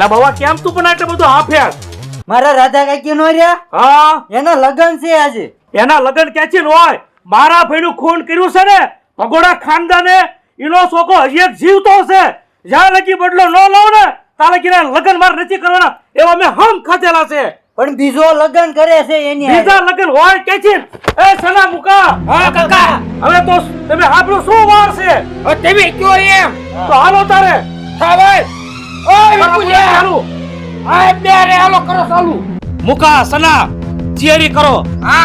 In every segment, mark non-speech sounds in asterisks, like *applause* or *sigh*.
એટલે બાબા કેમ તું પણ એટલે બધું હાફ્યા મારા રાધા કાકી નો રહ્યા? હા. એના લગ્ન છે આજે. એના લગ્ન ક્યાંથી છે હોય? મારા ભાઈનું ખૂન કર્યું છે ને ભગોડા ખાનદાને એનો છોકરો હજી એક જીવતો છે. જ્યાં લગી બદલો ન લો ને તારે લગી લગન મારે નથી કરવાના. એવા મેં હમ ખાધેલા છે. પણ બીજો લગ્ન કરે છે એની. બીજા લગન હોય ક્યાંથી? એ સના મુકા. હા કાકા. હવે તો તમે આપણો શું વાર છે? હવે તમે કયો એમ? તો હાલો તારે. હા ભાઈ. ઓય વિપુલિયા ચાલુ આ બે રે હાલો કરો ચાલુ. મુકા સના ચિયરી કરો.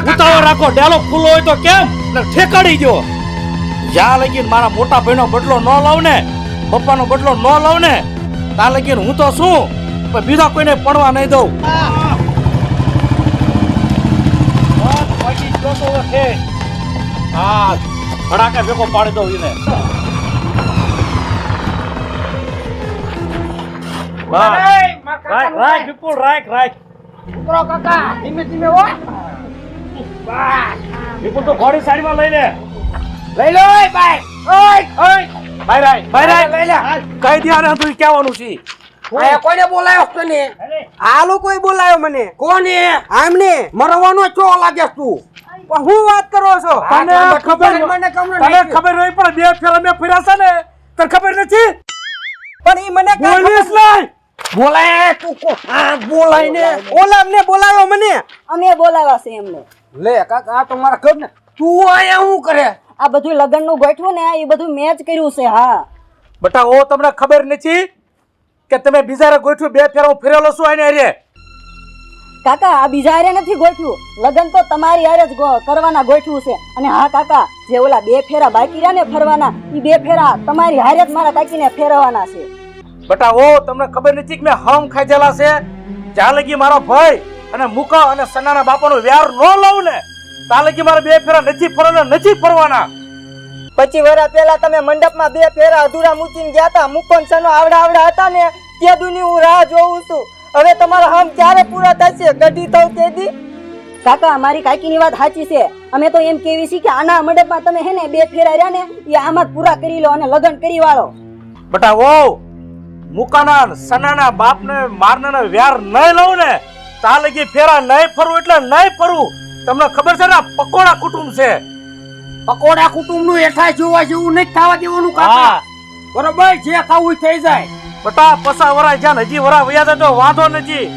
ઉતાવળ રાખો. ડેલો ખુલ્લો હોય તો કેમ? ને ઠેકાડી ગયો જ્યાં લગીન મારા મોટા ભાઈનો બદલો ન લાવ ને. પપ્પાનો બદલો ન લાવ ને. ત્યાં લગીન હું તો શું? પણ બીજા કોઈને પડવા નહીં દઉં. હા ભડાકે ભેગો પાડી દઉં એને. રાખ રાખ વિપુલ રાખ રાખ ઉતરો કાકા ધીમે ધીમે હો વિપુલ તો ઘોડી સાઈડમાં લઈ લે લઈ લો ભાઈ ઓય ઓય બાય રાય બાય રાય લઈ લે કઈ હતું ઈ કહેવાનું છે આયા કોને બોલાયો તને આ લોકોએ બોલાયો મને કોને આમને મરવાનો છો લાગે તું પણ હું વાત કરો છો તને ખબર મને કમ તને ખબર હોય પણ બે ફેરા મે ફર્યા છે ને તને ખબર નથી પણ ઈ મને ખબર- નહીં બોલાય. તું કો આ બોલાય ને. ઓલા અમને બોલાયો મને. અમે બોલાવ્યા છે એમને. લે કાકા આ તો મારા ઘર ને તું આયા શું કરે? આ બધું લગનનું ગોઠવું ને એ બધું મેં જ કર્યું છે હા. બટા ઓ તમને ખબર નથી કે તમે બીજા ગોઠવું બે ફેરા હું ફેરેલો છું એને અરે કાકા આ બીજા હારે નથી ગોઠવું લગન તો તમારી હારે જ કરવાના ગોઠવું છે. અને હા કાકા જે ઓલા બે ફેરા બાકી રહ્યા ને ફરવાના એ બે ફેરા તમારી હારે જ મારા કાકીને ફેરવાના છે. બટા ઓ તમને ખબર નથી કે મેં હમ ખાધેલા છે? જ્યાં લગી મારો ભાઈ અને મુકા અને સનાના બાપાનો વ્યાર ન લઉં ને ત્યાં લગી મારે બે ફેરા નથી ફરવાના નથી ફરવાના. પછી વરા પહેલા તમે મંડપમાં બે ફેરા અધૂરા મૂકીને ગયા હતા મુકોન સનો આવડા આવડા હતા ને તે દુની હું રાહ જોઉં છું? હવે તમારા હમ ક્યારે પૂરા થશે ગઢી થઉં તે દી? કાકા મારી કાકીની વાત સાચી છે. અમે તો એમ કેવી છીએ કે આના મંડપમાં તમે હે ને બે ફેરા રહ્યા ને એ આમાં જ પૂરા કરી લો અને લગ્ન કરી વાળો. બટા ઓ મુકાના સનાના બાપને મારનાના વ્યાર નહીં લઉં ને તા લગી ફેરા નહીં ફરવું એટલે નહીં ફરવું તમને ખબર છે ને પકોડા કુટુંબ છે? પકોડા કુટુંબનું એઠા જોવા જેવું નહીં થવા દેવાનું કાકા. બરોબર જે ખાવું થઈ જાય. બટા પસા વરા જ્યાં હજી વરા વયા તો વાંધો નથી.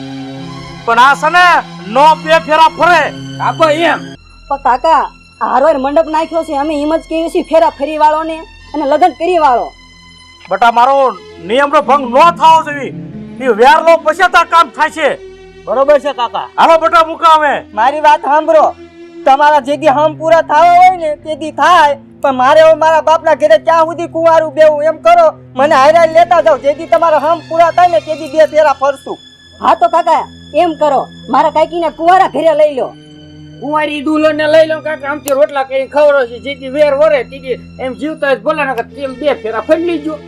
પણ આ સને નો બે ફેરા ફરે. કાકો એમ. પણ કાકા આ હારોર મંડપ નાખ્યો છે અમે એમ જ કેવી છીએ ફેરા ફરી વાળો ને અને લગ્ન કરી વાળો બટા મારો નિયમનો ભંગ નો થવો જોઈએ. એ વ્યાર લો પછી તો કામ થાય છે. બરોબર છે કાકા. હાલો બટા મૂકા અમે. મારી વાત સાંભળો. તમારા જેથી હમ પૂરા થવા હોય ને તેથી થાય પણ મારે હવે મારા બાપના ઘરે ક્યાં સુધી કુંવારું બેવું એમ કરો? મને હારે લેતા જાઓ. જેથી તમારા હમ પૂરા થાય ને તેથી બે ફેરા ફરશું. હા તો કાકા એમ કરો. મારા કાકીને કુંવારા ઘરે લઈ લો. કુંવારી દુલો ને લઈ લો કાકા. આમથી રોટલા કઈ ખવડો છે જેથી વેર વરે તેથી એમ જીવતા જ બોલા કે તેમ બે ફેરા ફરી લીજો.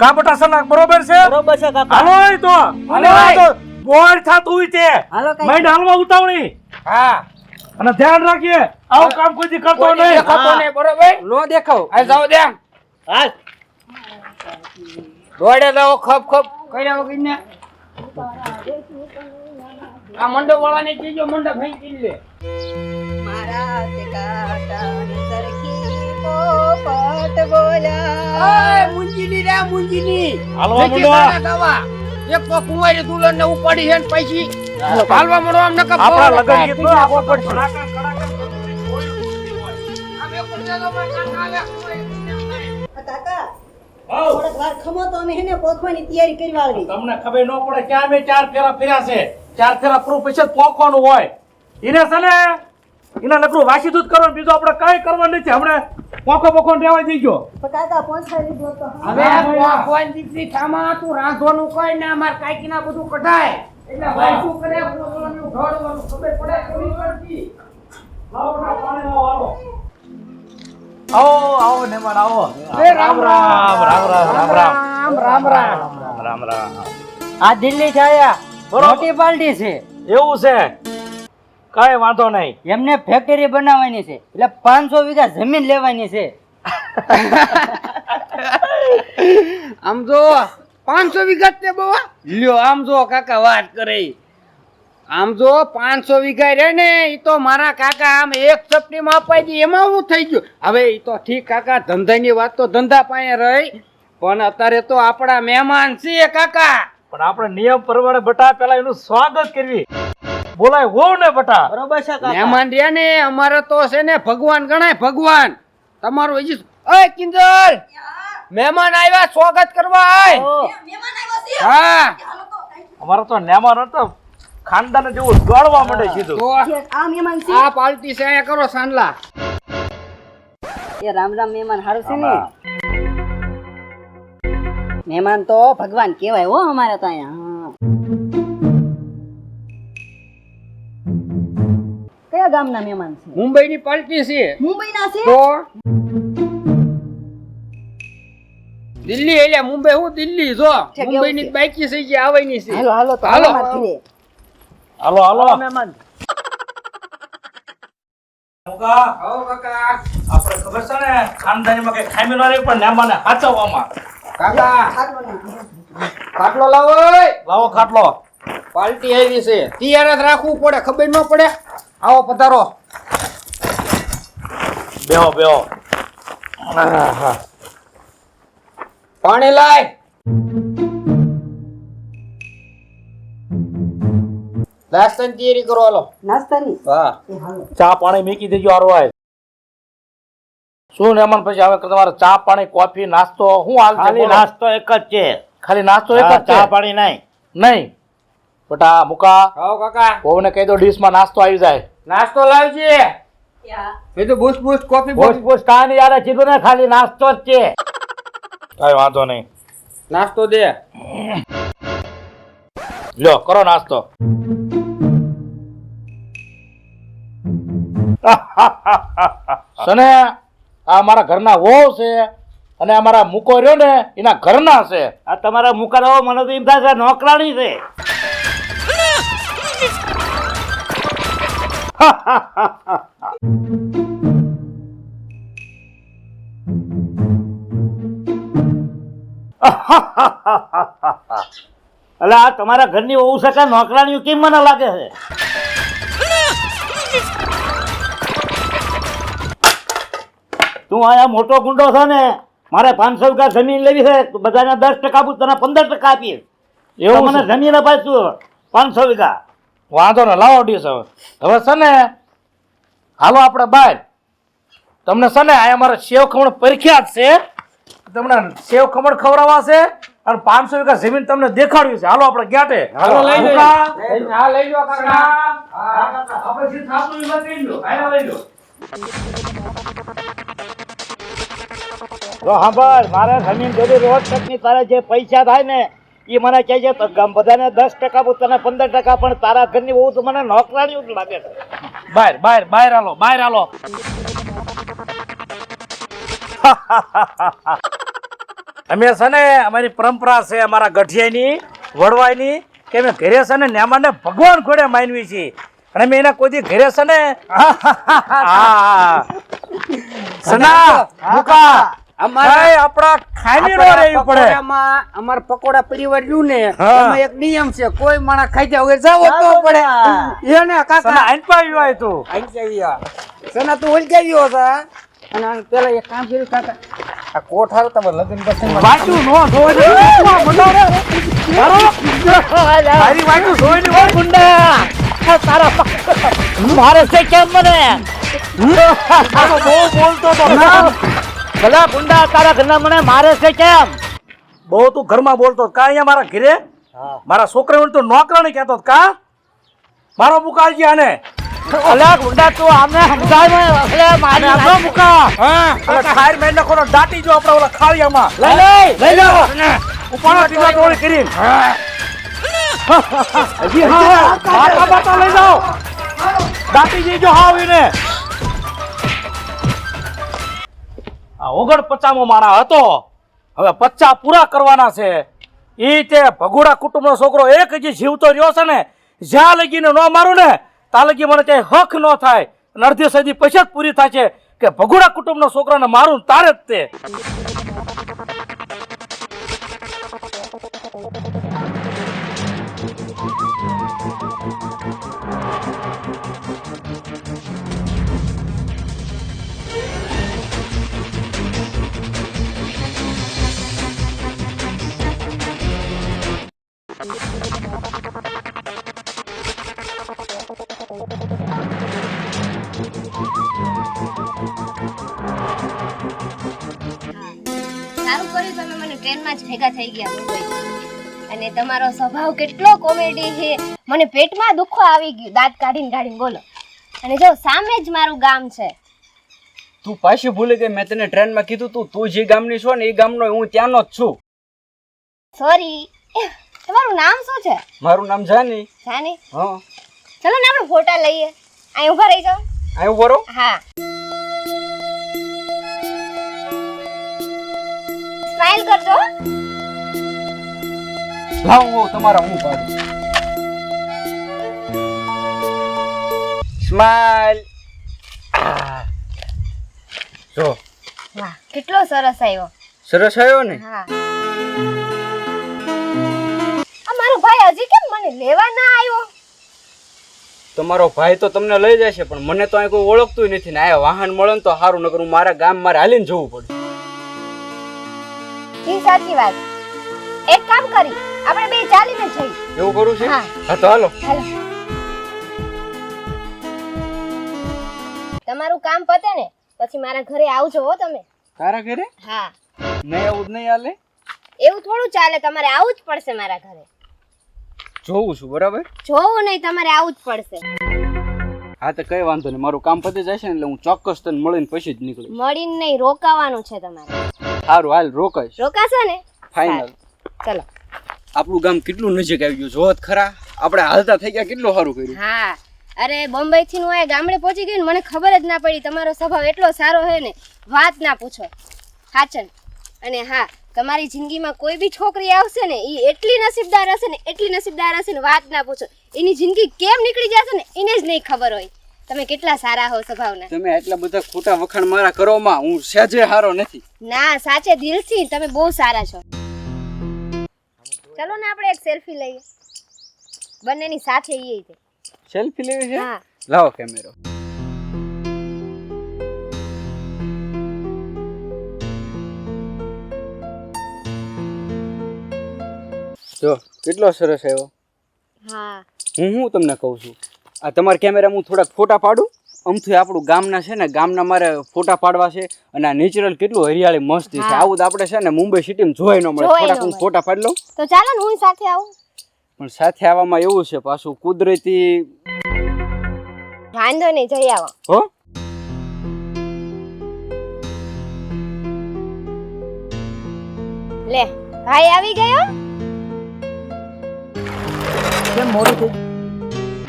કા બટા સના બરોબર છે? બરોબર છે કાકા. હાલો એ તો. હાલો હાલો એ. તો. બોર થાતું હોય તે. હાલો કાકા. માઇન્ડ હાલવા ઉતાવણી હા. અને ધ્યાન રાખીએ. આવું કામ કોઈ કરતો નહીં. દેખાતો નહીં બરોબર? નો દેખાવ. આ જાવ દે હાલ. દોડે જાઓ ખપ ખપ. કર્યા વગર ને. આ મંડપ વાળાને કીજો મંડો અહીં લે મારા તે કાટા સરખી પોપટ બોલ્યા મુંજીની રે મુંજીની હાલવા જકી માંડો. તારા ગાવા. એક તો કુંવારી દુલ્હન ને ઉપાડી હે ને પછી હાલવા મળો આમ નકર આપણા લગન ગીત નો પીછા પડશે. પડશે આમ એક પર જાતો ભાઈ, કાકા આવે, કુંવારી. કાકા હાઉ. થોડીક વાર ખમો તો અમે હેને પોખવાની તૈયારી કરી તમને ખબર ન પડે ક્યાં અમે ચાર ફેરા ફેર્યા છે ચાર ફેરા પ્રૂફ પછી પોખવાનું હોય એને છે ને એને નકરું વાસી દૂધ કરવાનું બીજું આપણે કઈ કરવાનું નથી. હમણે પોખો પોખો રહેવા દઈ ગયો. કાકા પહોંચાડી દીધો તો હવે કોઈ દીકરી થામા તું રાંધવાનું કઈ ને અમાર કાકી ના બધું કઢાય. એટલે ભાઈ શું કરે? પોતાનું ઢોળવાનું ખબર પડે? કોઈ પડતી? આવો આવો મહેમાન આવો. એ રામ રામ. રામ રામ રામ રામ રામ. રામ રામ રામ. રામ આ દિલ્હી થી આયા મોટી પાર્ટી છે. એવું છે. કઈ વાંધો નહીં. એમને ફેક્ટરી બનાવવાની છે. એટલે પાંચસો વીઘા જમીન લેવાની છે. આમ જો પાંચસો વીઘા જ તે બવા લ્યો આમ જો કાકા વાત કરે આમ જો પાંચસો વીઘા રે ને એ તો મારા કાકા આમ એક ચપટીમાં અપાઈ દી. એમાં હું થઈ ગયું? હવે એ તો ઠીક કાકા ધંધાની વાત તો ધંધા પાસે રહી. પણ અત્યારે તો આપણા મહેમાન છે કાકા. પણ આપણે નિયમ પ્રમાણે બટા પેલા એનું સ્વાગત કરવી. બોલાય હોવ ને બટા. બરોબર છે કાકા. મહેમાન રહ્યા ને અમારે તો છે ને ભગવાન ગણાય ભગવાન. તમારું હજી ઓય કિંજલ! મહેમાન આવ્યા સ્વાગત કરવા આય. હા. અમારે તો મહેમાન હતો ખાનદાન જેવું દોડવા માંડે સીધું. આ મહેમાન છે. આ પાર્ટી છે અહીંયા કરો સાંડલા. એ રામ રામ મહેમાન હારું છે ને? મહેમાન તો ભગવાન કહેવાય હો અમારે તો અહીંયા. કયા ગામના મહેમાન છે? મુંબઈની પાલટી છે. મુંબઈના છે? તો? દિલ્હી એટલે મુંબઈ હું દિલ્હી જો. મુંબઈની બાઈકી છે જે આવવાની છે. હાલો હાલો હાલો. હાલો હાલો મહેમાન. આપણે ખબર છે ને ખાનદાનીમાં કઈ ખામી ન પણ નેમાને હાચવવામાં. કાકા. ખાટલો લાવો લાવો ખાટલો. પાલટી આવી છે. તૈયાર જ રાખવું પડે ખબર ન પડે. આવો પધારો. બેહો બેહો. પાણી લાય. નાસ્તાની તૈયારી કરો હાલો. નાસ્તાની? હા. ચા પાણી મેકી દેજો હારો આય. શું નેમન પછી હવે તમારે ચા પાણી કોફી નાસ્તો શું હાલ ખાલી નાસ્તો એક જ છે. ખાલી નાસ્તો એક જ ચા પાણી નહીં. નહીં. બટા મુકા આવો કાકા. વહુને કહી દો ડીશમાં નાસ્તો આવી જાય. નાસ્તો લાવજે તો બુસ્ટ બુસ્ટ કોફી પૂછ પૂછ કાંઈ યાર કીધું ને ખાલી નાસ્તો જ છે. કઈ વાંધો નહીં. નાસ્તો દે. લ્યો કરો નાસ્તો. સને આ મારા ઘરના વહુ છે અને અમારા મુકો રહ્યો ને એના ઘરના છે. આ તમારા મુકારો મને તો એમ થાય છે નોકરાણી છે. *laughs* એટલે આ તમારા ઘરની વહુ છે કે નોકરાણીઓ કેમ મને લાગે છે? તું આયા મોટો ગુંડો છો ને મારે પાંચસો વીઘા જમીન લેવી છે બધાને દસ ટકા આપું તને પંદર ટકા આપીશ એવું એવું મને જમીન અપાય તું પાંચસો વીઘા. વાંધો ને લાવો ડીશ હવે. હવે છે ને હાલો આપણે બહાર તમને છે ને આ અમારા સેવ ખમણ પરખ્યાત છે. તમને સેવ ખમણ ખવડાવવા છે અને પાંચસો વીઘા જમીન તમને દેખાડ્યું છે. હાલો આપણે ગ્યાટે હાલો લઈ લો. લઈ- હા. લો આપણે જે થાતું એમાં કહી દો. લઈ લો. તો સાંભળ મારે જમીન જોડી રોજ તકની તારે જે પૈસા થાય ને એ મને કહે છે બધાને દસ ટકા પોતાને પંદર ટકા પણ તારા ઘરની બહુ તો મને નોકરાણી જ લાગે છે. બહાર બહાર બહાર હાલો બહાર હાલો. અમે છે ને અમારી પરંપરા છે અમારા ગઠિયાની વડવાઈની કે અમે ઘરે છે ને નેમાને ભગવાન ખોડે માનવી છીએ. અને અમે એના કોઈ ઘરે છે ને *laughs* હા. સના મુકા. અમારા આપણા ખામી નો રહેવી પડે. અમાર પકોડા પરિવાર રહ્યું ને એમાં એક નિયમ છે કોઈ માણસ ખાઈ જાવો પડે. એને કાકા આઈન હોય તો જાવ્યા સના તું ઓલજાવ્યો હતા અને પેલા એક કામ કર્યું કાકા આ કોટ હારો તમારે લગ્ન વાંચું નો. મારો વાંચું ધોઈ ની ગુંડા તારા મારે છે કેમ મને? બોલતો તો ભલા ગુંડા તારા ઘરના મને મારે છે કેમ? બહુ તું ઘરમાં બોલતો. કા અહીંયા મારા ઘરે? મારા છોકરાઓને તો નોકરાણી કહેતો કા? મારો મુકાલજી આને. અલ્યા ગુંડા તું આમને સમજાય મારી જો મુકા. હા. અને ઠાયર મેં દાટી જો આપણા ઓલા ખાળિયામાં. લઈ લઈ લઈ લો. ઉપાડો ટીના ટોળી કરીને. હજી હા બાટા બાટા લઈ જાઓ. દાટી જઈજો હાવ એને. આ ઓગણ પચામો માણા હતો. હવે પચ્ચા પૂરા કરવાના છે. એ તે ભગુડા કુટુંબનો છોકરો એક હજી જીવતો રહ્યો છે ને, જ્યાં લગીને ન મારું ને, ત્યાં લગી મને ક્યાંય હક ન થાય. અને અડધી સદી પછી જ પૂરી થાય છે કે ભગોડા કુટુંબના છોકરાને મારું તારે જ તે. ટ્રેનમાં જ ભેગા થઈ ગયા મુંબઈ અને તમારો સ્વભાવ કેટલો કોમેડી છે. મને પેટમાં દુખો આવી ગયું. દાંત કાઢીને કાઢીને બોલો. અને જો સામે જ મારું ગામ છે. તું પાછી ભૂલી ગઈ. મેં તને ટ્રેનમાં કીધું તું તું જે ગામની છો ને એ ગામનો હું ત્યાંનો જ છું. સોરી તમારું નામ શું છે? મારું નામ જાની. જાની? હા. ચલો ને આપણે ફોટા લઈએ. અહીં ઊભા રહી જાઓ અહીં ઊભો રહો. હા. સ્માઈલ કરજો લાવો તમારા હું પાડું સ્માઈલ જો. વાહ કેટલો સરસ આવ્યો સરસ આવ્યો ને? હા. આ મારો ભાઈ હજી કેમ મને લેવા ના આવ્યો તમારો ભાઈ તો તમને લઈ જશે પણ મને તો અહીં કોઈ ઓળખતું નથી ને. આ વાહન મળે તો સારું નકર હું મારા ગામ મારે હાલીને જવું પડે. ઈ સાચી વાત. એક કામ કરી આપણે બે ચાલીને જઈએ. એવું કરું છે? હા. તો હાલો. હાલો. તમારું કામ પતે ને પછી મારા ઘરે આવજો હો તમે. તારા ઘરે? હા. નહીં આવું જ નહીં હાલે? એવું થોડું ચાલે તમારે આવવું જ પડશે મારા ઘરે. જોઉં છું બરાબર? જોવું નહીં તમારે આવવું જ પડશે. હા તો કઈ વાંધો નહીં. મારું કામ પતી જશે ને એટલે હું ચોક્કસ તને મળીને પછી જ નીકળું મળીને નહીં રોકાવાનું છે તમારે. સારું હાલ રોકાઈશ. રોકાશો ને? ફાઇનલ ચલો. આપણું ગામ કેટલું નજીક આવી ગયું? જોત ખરા. આપણે હાલતા થઈ ગયા કેટલું સારું કર્યું? હા. અરે બોમ્બે થી હું ગામડે પહોંચી ગઈ ને મને ખબર જ ના પડી. તમારો સ્વભાવ એટલો સારો છે ને વાત ના પૂછો. હાચન અને હા તમારી જિંદગીમાં કોઈ બી છોકરી આવશે ને એ એટલી નસીબદાર હશે ને એટલી નસીબદાર હશે ને વાત ના પૂછો. એની જિંદગી કેમ નીકળી જશે ને એને જ નહીં ખબર હોય. તમે કેટલા સારા હો સ્વભાવના. તમે એટલા બધા ખોટા વખાણ મારા કરવામાં હું સહેજે હારો નથી. ના સાચે દિલથી તમે બહુ સારા છો. ચલો ને આપણે એક સેલ્ફી લઈએ. બંનેની સાથે ઈએ છે સેલ્ફી લેવી છે? હા. લાવો કેમેરો. જો કેટલો સરસ આવ્યો. હા. હું હું તમને કહું છું? આ તમારા કેમેરામાં હું થોડાક ફોટા પાડું. અમથી આપણું ગામના છે ને ગામના મારે ફોટા પાડવા છે અને આ નેચરલ કેટલું હરિયાળી મસ્ત છે. આવું તો આપણે છે ને મુંબઈ સિટીમાં જોઈ ન મળે. થોડાક હું ફોટા પાડી લઉં. તો ચાલો ને હું સાથે આવું. પણ સાથે આવવામાં એવું છે પાછું કુદરતી વાંધો નહીં જઈ આવો. હો? લે ભાઈ આવી ગયો? કેમ મોડું થઈ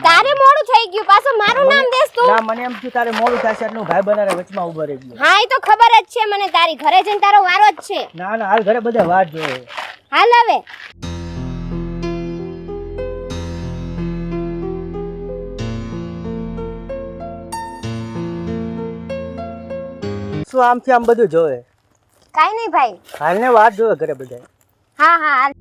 તારે મોડું થઈ ગયું. પાછું મારું નામ દેસ તું. ના મને એમ થયું તારે મોડું થશે એટલે હું ભાઈ બનારે વચમાં ઊભો રહી ગયો. હા એ તો ખબર જ છે. મને તારી ઘરે જઈને તારો વારો જ છે. ના ના હાલ ઘરે બધા વાત જોવે. હાલ હવે. શું આમથી આમ બધું જોવે? કાઈ નહીં ભાઈ. હાલ ને વાત જોવે ઘરે બધા હા હા હાલ.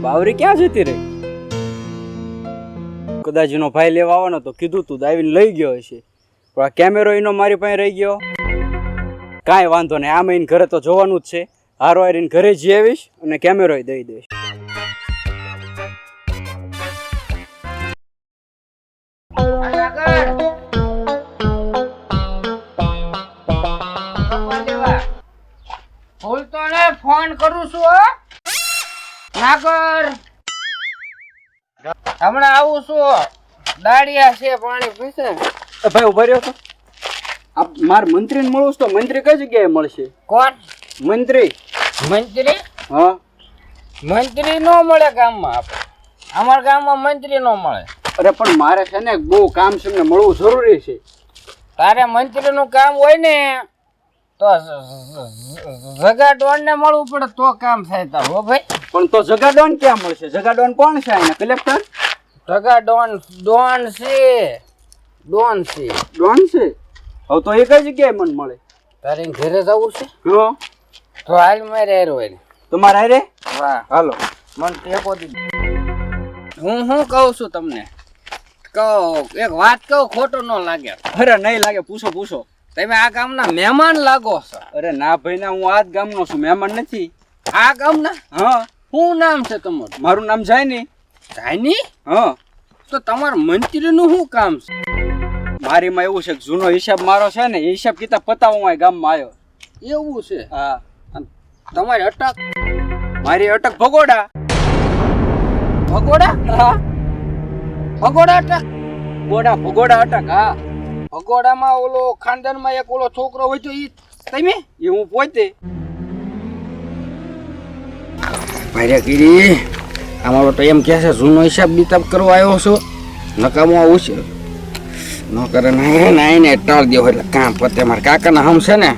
બાવરી ક્યાં જતી રહી? કદાચ એનો ભાઈ લેવા આવવાનો તો કીધું તું, દાવીને લઈ ગયો હશે. પણ આ કેમેરો એનો મારી પાસે રહી ગયો. કાંઈ વાંધો નહીં, આમ એને ઘરે તો જોવાનું જ છે. હારો હારીને ઘરે જઈ આવીશ અને કેમેરો દઈ દઈશ. ફોન કરું છું નાગર હમણાં આવું છું. દાડિયા છે પાણી પીશે ભાઈ ઊભા રહ્યો તો માર મંત્રી મંત્રીને મળું છું તો મંત્રી કઈ જગ્યાએ મળશે? કોણ? મંત્રી. મંત્રી? હા. મંત્રી નો મળે ગામમાં આપણે. અમારા ગામમાં મંત્રી નો મળે. અરે પણ મારે છે ને બહુ કામ છે એમને મળવું જરૂરી છે. તારે મંત્રી નું કામ હોય ને તો જગાડોન ને મળવું પડે તો કામ થાય તારું હો ભાઈ. પણ તો જગાડોન ક્યાં મળશે? જગાડોન કોણ છે અહીંયા કલેક્ટર? જગાડોન ડોન છે ડોન છે. ડોન છે? હવે તો એક જ જગ્યાએ મને મળે. તારે ઘરે જવું છે? હો. તો હાલ મારે હારો એને. તમારે રે વાહ. હાલો. મને ટેકો દી હું શું કહું છું તમને? કહો એક વાત કહું ખોટો ન લાગે. અરે નહીં લાગે પૂછો પૂછો. તમે આ ગામના મહેમાન લાગો છો. અરે ના ભાઈ ના હું આ જ ગામનો છું મહેમાન નથી. આ ગામના? હા. શું નામ છે તમારું? મારું નામ જાયની. જાયની? હા. તો તમારા મંત્રીનું શું કામ છે? મારીમાં એવું છે કે જૂનો હિસાબ મારો છે ને એ હિસાબ કિતાબ પતાવવા ગામમાં આવ્યો. એવું છે? હા. તમારી અટક? મારી અટક ભગોડા. ભગોડા? હા. ભગોડા અટક? ભગોડા ભગોડા અટક હા. ભગોડામાં ઓલો ખાનદાનમાં એક ઓલો છોકરો હોય તો ઈ તમે? એ હું પોતે. ભાર્યાગીરી અમારો તો એમ કહે છે જૂનો હિસાબ બિતાબ કરવા આવ્યો છો. નકામો આવું છે. ન કરે ને ને ટળ દેવો એટલે કામ પતે. મારા કાકાના હમ છે ને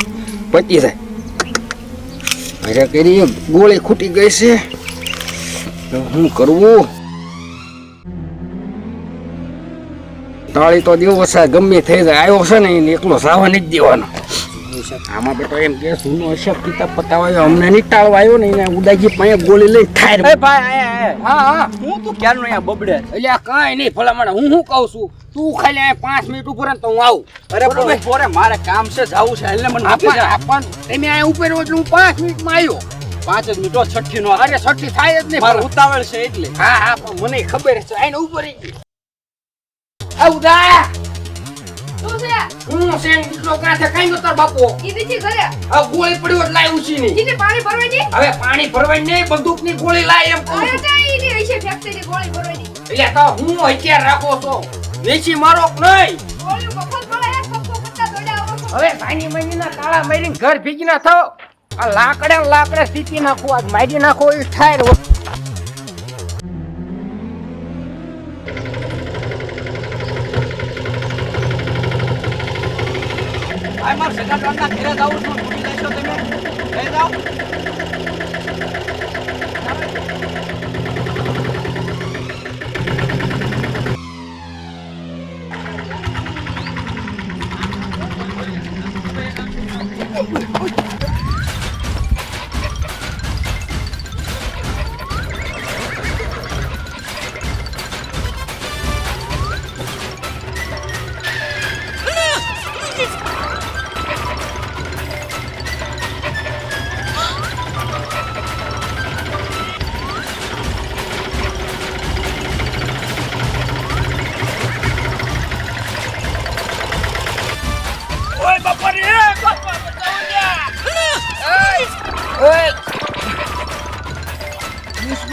પતી જાય. ભાર્યાગીરી ગોળી ખૂટી ગઈ છે. તો શું કરવું? ટાળી તો દેવો છે ગમે થઈ જાય આવ્યો છે ને એને એકલો સાવા નથી દેવાનો. આમાં બેટો એમ કે સુનો હશે કિતાબ પતાવાયો અમને નહીં ટાળવા આવ્યો ને એને ઉદાજી પાસે ગોળી લઈ થાય એ ભાઈ. હા હા. હું તું ક્યારનો અહીંયા બબડે? એટલે કાંઈ નહીં ભલામણ. હું શું કહું છું? તું ખાલી અહીંયા પાંચ મિનિટ ઉપર તો હું આવું. અરે બોલે બોરે મારે કામ છે જવું છે. એટલે મને આપી જા. આપણ તમે અહીંયા ઉપર એટલે હું પાંચ મિનિટમાં આવ્યો. પાંચ જ મિનિટો છઠ્ઠી નો અરે છઠ્ઠી થાય જ નહીં મારે ઉતાવળ છે એટલે. હા હા પણ મને ખબર છે. આઈને ઉપર રહી ગઈ આવું દા શું છે? હું સેન એટલો કાં છે? કાંઈ બાપુ. ઘરે? આ ગોળી પડ્યો એટલે છે નહીં પાણી હવે પાણી ભરવાય નહીં બંદૂકની ગોળી લાય એમ કહું અરે છું. કાઈ ની ફેક્ટરી ગોળી ભરવા દે એટલે તો હું હથિયાર રાખો છો. વેચી મારો નહીં? પપ્પો દોડ્યા આવો હવે સાની મહિના તાળા મારીને ઘર ભીગી ના થાવ આ લાકડા ને લાકડા સીટી નાખો આજ મારી નાખો એ થાય સગાટવાના ઘરે જાવું છું ભૂલી લેશો તમે. લઈ જાઓ.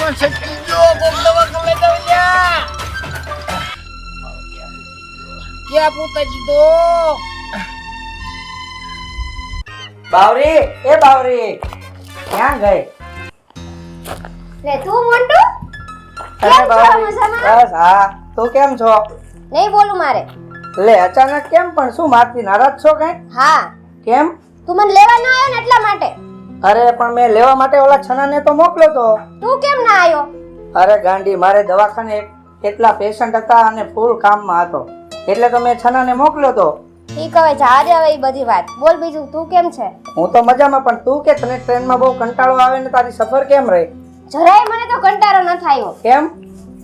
દુશ્મન છટકી ગયો દવા કરી લેતા ઓલ્યા. ક્યાં પૂતા જીતો બાવરી એ બાવરી ક્યાં ગઈ? લે તું મોન્ટુ? કેમ છો મજામાં? બસ હા. તું કેમ છો? નહીં બોલું મારે. લે અચાનક કેમ પણ શું મારથી નારાજ છો કઈ હા. કેમ? તું મને લેવા ના આવ્યો ને એટલા માટે. અરે પણ મેં લેવા માટે ઓલા છનાને તો મોકલ્યો તો. તું કેમ ના આવ્યો અરે ગાંડી મારે દવાખાને કેટલા પેશન્ટ હતા અને ફૂલ કામમાં હતો. એટલે તો મેં છનાને મોકલ્યો તો. ઠીક હવે જા રે હવે ઈ બધી વાત. બોલ બીજું તું કેમ છે? હું તો મજામાં પણ તું કે તને ટ્રેનમાં બહુ કંટાળો આવે ને તારી સફર કેમ રહી? જરાય મને તો કંટાળો ન થાયો. કેમ?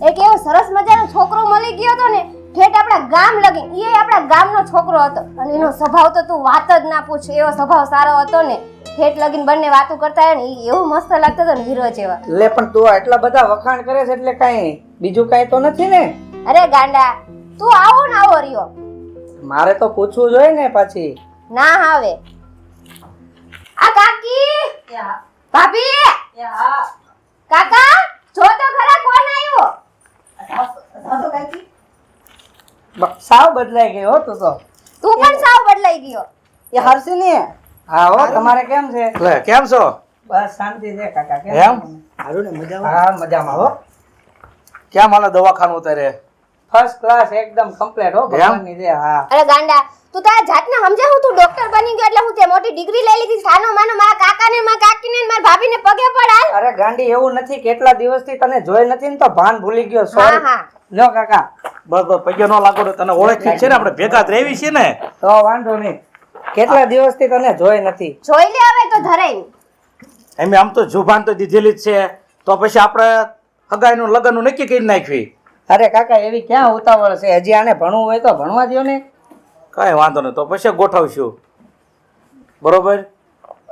એક એવો સરસ મજાનો છોકરો મળી ગયો હતો ને ઠેઠ આપણા ગામ લગી એ આપણા ગામનો છોકરો હતો. અને એનો સ્વભાવ તો તું વાત જ ના પૂછ એવો સ્વભાવ સારો હતો ને. ઠેઠ લગીન બંને વાતો કરતા હોય ને એવું મસ્ત લાગતો હતો ને હીરો જેવા. લે પણ તું એટલા બધા વખાણ કરે છે એટલે કઈ બીજું કઈ તો નથી ને? અરે ગાંડા તું આવો ને આવો રહ્યો. મારે તો પૂછવું જોઈએ ને પછી. ના હવે આ કાકી! ભાભી! કાકા જો તો ખરા કોણ આવ્યો? સાવ બદલાઈ ગયો હો તું તો. તું પણ સાવ બદલાઈ ગયો. એ હર્ષિની હા હો તમારે કેમ છે? લે કેમ છો? બસ શાંતિ છે કાકા કેમ એમ? સારું ને મજામાં? હા મજામાં હો. કેમ હાલે દવાખાનું તારે ફર્સ્ટ ક્લાસ એકદમ કમ્પ્લીટ હો ભગવાનની દે હા. અરે ગાંડા તું તારા જાતને સમજે હું તું ડોક્ટર બની ગયો એટલે હું તે મોટી ડિગ્રી લઈ લીધી. સાનો માનો મારા કાકાને મારા કાકીને ને મારા ભાભીને પગે પડ અરે ગાંડી એવું નથી કેટલા દિવસથી તને જોઈ નથી ને તો ભાન ભૂલી ગયો હા સોરી હા. લ્યો કાકા. બસ બસ પગે ન લાગો તને ઓળખી છે ને આપણે ભેગા જ રહેવી છે ને. તો વાંધો નહીં. કેટલા દિવસથી તને જોઈ નથી? જોઈ લે હવે તો ધરાઈ એમ આમ તો જુભાન તો દીધેલી જ છે. તો પછી આપણે હગાઈનું લગ્નનું નક્કી કરી નાખ્યું અરે કાકા એવી ક્યાં ઉતાવળ છે? હજી આને ભણવું હોય તો ભણવા દ્યો ને. કઈ વાંધો નહીં તો પછી ગોઠવશું. બરોબર?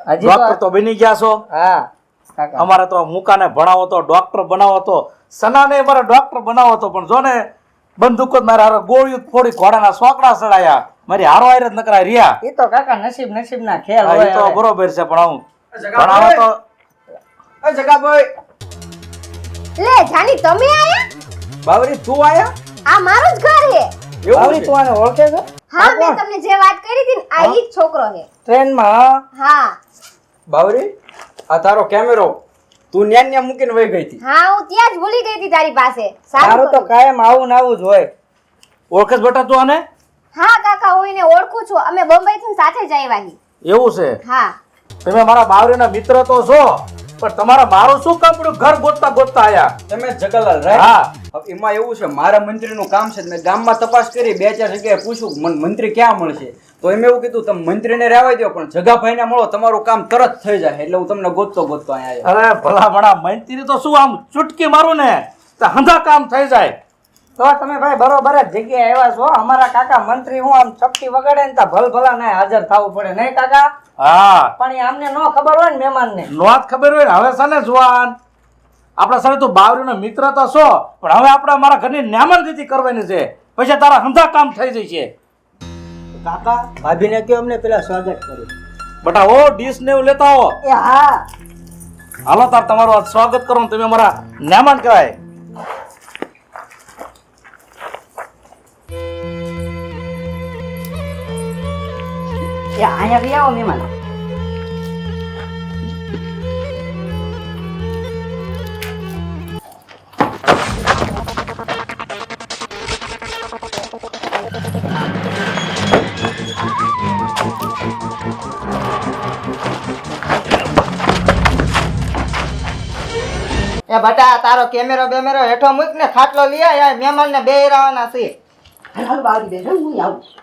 હજી ડોક્ટર તો બની ગયા છો. હા અમારે તો મુકાને ભણાવો તો ડોક્ટર બનાવો તો. સનાને મારે ડોક્ટર બનાવો તો પણ જો ને બંદૂકો મારા મારે હારે ગોળીઓ ફોડી ઘોડાના સોકડા સડાયા. મારી હારો જ નકરા રહ્યા. એ તો કાકા નસીબ નસીબ ના ખેલ હોય તો બરોબર છે પણ હું ભણાવો તો લે જાની તમે આયા? બાવરી તું આયા? આ મારું જ ઘર હે. બાવરી તું આને ઓળખે છે? હા મેં તમને જે વાત કરી હતી ને આ ઈ છોકરો હે. ટ્રેન ટ્રેનમાં? હા. બાવરી આ તારો કેમેરો તું ન્યા ન્યા મૂકીને વહી ગઈ હતી. હા હું ત્યાં જ ભૂલી ગઈ હતી તારી પાસે. તારું સારું તો કાયમ આવું ને આવું જ હોય. ઓળખે બટા બેટા તું આને? હા કાકા હું એને ઓળખું છું. અમે બોમ્બે થી સાથે જ આવ્યા હી એવું છે? હા. તમે મારા બાવરીના મિત્ર તો છો પણ તમારા મારું શું કામ પડ્યું? ઘર ગોતતા ગોતતા આયા. તમે જગલાલ રાઈટ હા. એમાં એવું છે મારા મંત્રીનું કામ છે મેં ગામમાં તપાસ કરી બે ચાર જગ્યાએ પૂછ્યું મને મંત્રી ક્યાં મળશે? તો એમ એવું કીધું તમે મંત્રીને રહેવા દો પણ જગાભાઈ ને મળો તમારું કામ તરત થઈ જાય એટલે હું તમને ગોતતો ગોતતો અહીંયા અરે ભલા ભણા મંત્રી તો શું આમ ચૂટકી મારું ને? તો હંધા કામ થઈ જાય. તો તમે ભાઈ બરોબર જ જગ્યાએ આવ્યા છો. અમારા કાકા મંત્રી હું આમ ચપટી વગાડે ને તા ભલ ભલા ના હાજર થવું પડે નહીં કાકા? હા. પણ આમને નો ખબર હોય ને મહેમાન ને નોત ખબર હોય ને? હવે છે ને જુવાન આપણા સાથે તું બાવરીનો મિત્ર તો છો પણ હવે આપણે મારા ઘરની નામંદિતી કરવાની છે. પછી તારા હંધા કામ થઈ જશે કાકા ભાભીને કયો અમને પેલા સ્વાગત કર્યું. બટા ઓ ડીશ ને એવું લેતા આવો. એ હા. હાલો તાર તમારું સ્વાગત કરો ને તમે અમારા નામાન કહેવાય. એ અહીંયા બી આવો મહેમાન એ બટા તારો કેમેરો બેમેરો હેઠો મૂક ને ખાટલો લઈ આય મહેમાન ને બે રહેવાના છે. હાલ બાવરી બેન હું આવું.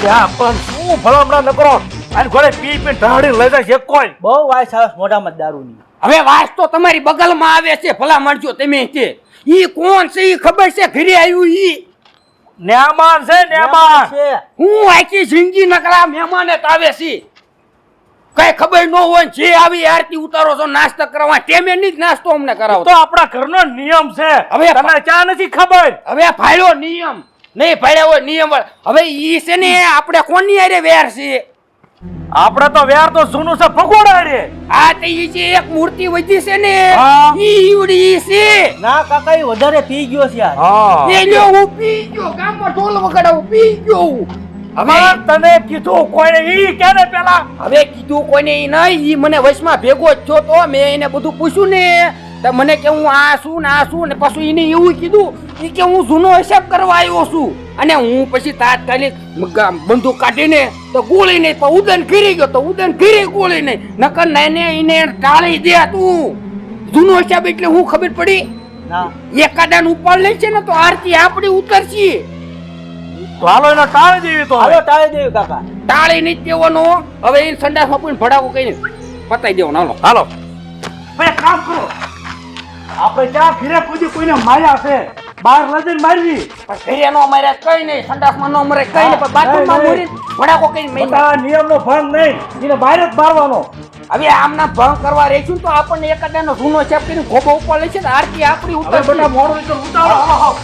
ત્યાં પણ શું ભલામણા ન કરો? અને ઘોડે પી પી ઢાળી લઈ જાય છે કોઈ. બહુ વાય સરસ મોઢામાં દારૂની. હવે વાસ તો તમારી બગલમાં આવે છે ભલા માણજો તમે તે ઈ કોણ છે ઈ ખબર છે ઘરે આવ્યું ઈ? ન્યામાન છે ન્યામાન છે. હું આખી જિંદગી નકરા મહેમાને આવે છે. કઈ ખબર ન હોય જે આવી આરતી ઉતારો છો નાસ્તો કરવા. તેમે ની જ નાસ્તો અમને કરાવો. તો આપણા ઘરનો નિયમ છે. હવે તને ચા નથી ખબર? હવે ફાયલો નિયમ. નહીં પડ્યા હોય નિયમ હવે ઈ છે ને આપણે કોની આરે વેર છે? આપણે તો વેર તો જૂનું છે ભગોડા રે આ તે ઈ જે એક મૂર્તિ વધી છે ને ઈ ઈવડી ઈ છે. ના કાકા ઈ વધારે પી ગયો છે યાર. હા. એ લ્યો હું પી ગયો ગામમાં ઢોલ વગાડાવું પી ગયો. હું. હવે હવે તને કીધું કોઈને ઈ કેને પેલા? હવે કીધું કોઈને ઈ નહીં ઈ મને વશમાં ભેગો જ થયો તો મેં એને બધું પૂછ્યું ને. તો મને કે હું આ શું ને આ શું ને પછી એને એવું કીધું. એ કે હું જૂનો હિસાબ કરવા આવ્યો છું. અને હું પછી તાત્કાલિક બંદૂક કાઢીને તો ગોળી નહીં પણ ઉદન ફીરી ગયો તો ઉદન ફીરી ગોળી નહીં નકર નાઈને એને ટાળી દે તું. જૂનો હિસાબ એટલે હું ખબર પડી? ના. એકાદાન ઉપાડ લે છે ને તો આરતી આપણી ઉતરશી. તો હાલો એને ટાળી દેવી તો હવે. હાલો ટાળી દેવું કાકા. ટાળી નહીં દેવાનો. હવે એ સંડાસમાં પણ ભડાકો કઈ પતાઈ દેવાનો. હાલો. હાલો. કામ કરો. આપણે ક્યાં ફીરે પૂછી કોઈને માર્યા છે બહાર લજન મારવી. ઘરે નો મારે કઈ નહીં સંડાસમાં નો મરે કઈ નહીં પણ બાથરૂમમાં નહીં, વડાકો કઈ નહીં નિયમ નિયમનો ભંગ નહીં. એને બહાર જ મારવાનો. હવે આમના ભંગ કરવા રહીશું તો આપણને એકાદાનો જૂનો ચેપ કરીને ખોબો ઉપર લે છે ને આરતી આપણી ઉતર બેટા મોડું ઉતારો.